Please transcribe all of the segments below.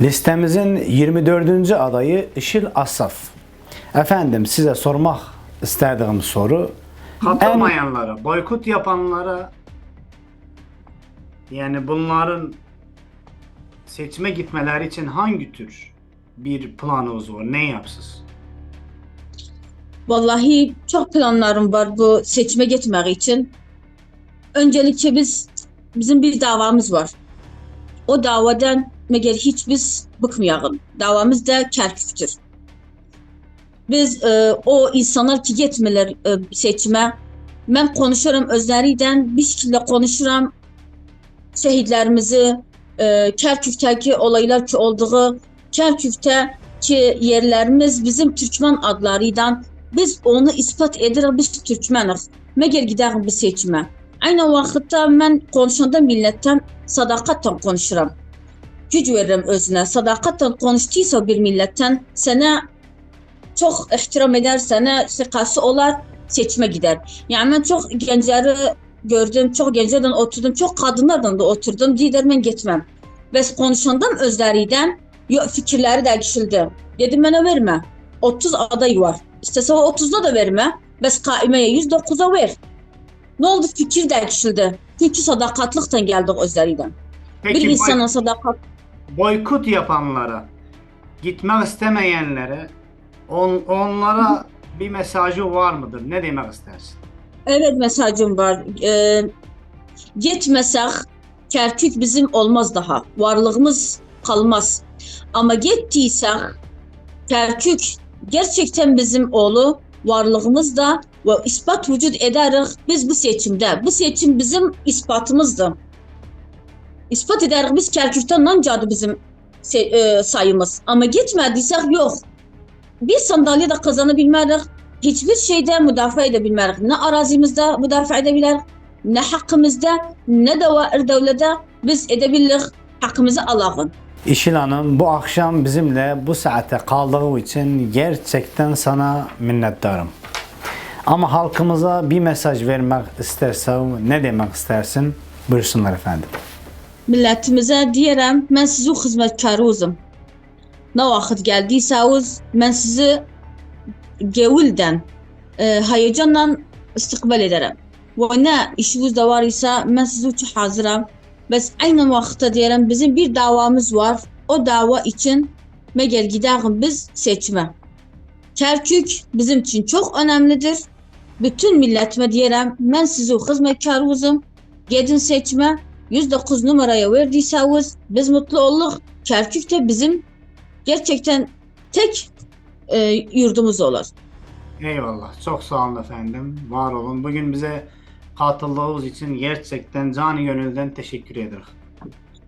Listemizin 24. adayı Işıl Asaf. Efendim size sormak istediğim soru Katılmayanlara, boykot yapanlara yani bunların seçime gitmeleri için hangi tür bir planınız var? Ne yapsız? Vallahi çok planlarım var bu seçime gitmek için. Öncelikle biz bizim bir davamız var. O davadan məgər heç biz bıkmayalım. Davamız da kərk fikir. Biz e, o insanlar ki getmirlər e, seçimə, mən konuşuram özləri ilə, bir şəkildə konuşuram şəhidlərimizi, e, Kərkükdəki olaylar ki olduğu, Kərkükdə ki yerlərimiz bizim türkmən adları ilə biz onu isbat edirik biz türkməniz. Məgər gedərik biz seçimə. Aynı vaxtda mən konuşanda millətdən sadaqatla konuşuram güc verirəm özünə. Sədaqətlə konuşduysa bir millətdən sənə çox ehtiram edər, sənə siqası olar, seçmə gedər. Yəni mən çox gəncləri gördüm, çox gənclərdən oturdum, çox qadınlardan da oturdum. Deyirlər mən getməm. Bəs konuşandan özlərindən fikirləri dəyişildi. Dedim mənə vermə. 30 aday var. İstəsə 30-da da vermə, bəs qaiməyə 109-a ver. Nə oldu? Fikir dəyişildi. Çünki sədaqətlikdən gəldik özlərindən. Bir insanın sədaqət boykot yapanlara, gitmek istemeyenlere on, onlara bir mesajı var mıdır? Ne demek istersin? Evet mesajım var. Ee, gitmesek Kerkük bizim olmaz daha. Varlığımız kalmaz. Ama gittiysek Kerkük gerçekten bizim oğlu varlığımız da ve ispat vücut ederiz biz bu seçimde. Bu seçim bizim ispatımızdı. İspat ederiz biz Kerkük'ten nancadı bizim e, sayımız. Ama gitmediysek yok. Bir sandalye de kazanabilmedik hiçbir şeyde müdafaa edebilmedik. Ne arazimizde müdafaa edebilir, ne hakkımızda, ne de vair devlete biz edebiliriz, hakkımızı alalım. İşil Hanım bu akşam bizimle bu saate kaldığı için gerçekten sana minnettarım. Ama halkımıza bir mesaj vermek istersen ne demek istersin? Buyursunlar efendim. Milletimize diyerem, ben sizin hizmetkarınızım. Ne vakit geldiyseniz, ben sizi gevulden, e, heyecanla istikbal ederim. Ve ne işiniz de var ise ben sizin için hazırım. Bes aynı vakitte diyelim bizim bir davamız var. O dava için meğer giderim biz seçime. Kerkük bizim için çok önemlidir. Bütün milletime diyelim ben sizin hizmetkarınızım. Gidin seçime. 109 numaraya verdiyseniz biz mutlu olduk. Kerkük de bizim gerçekten tek e, yurdumuz olur. Eyvallah. Çok sağ olun efendim. Var olun. Bugün bize katıldığınız için gerçekten canı gönülden teşekkür ederiz.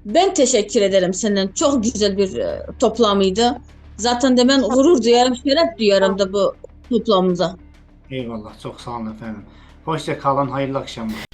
Ben teşekkür ederim senden. Çok güzel bir e, toplamıydı. Zaten de ben gurur duyarım, şeref duyarım da bu toplamımıza. Eyvallah. Çok sağ olun efendim. Hoşça kalın. Hayırlı akşamlar.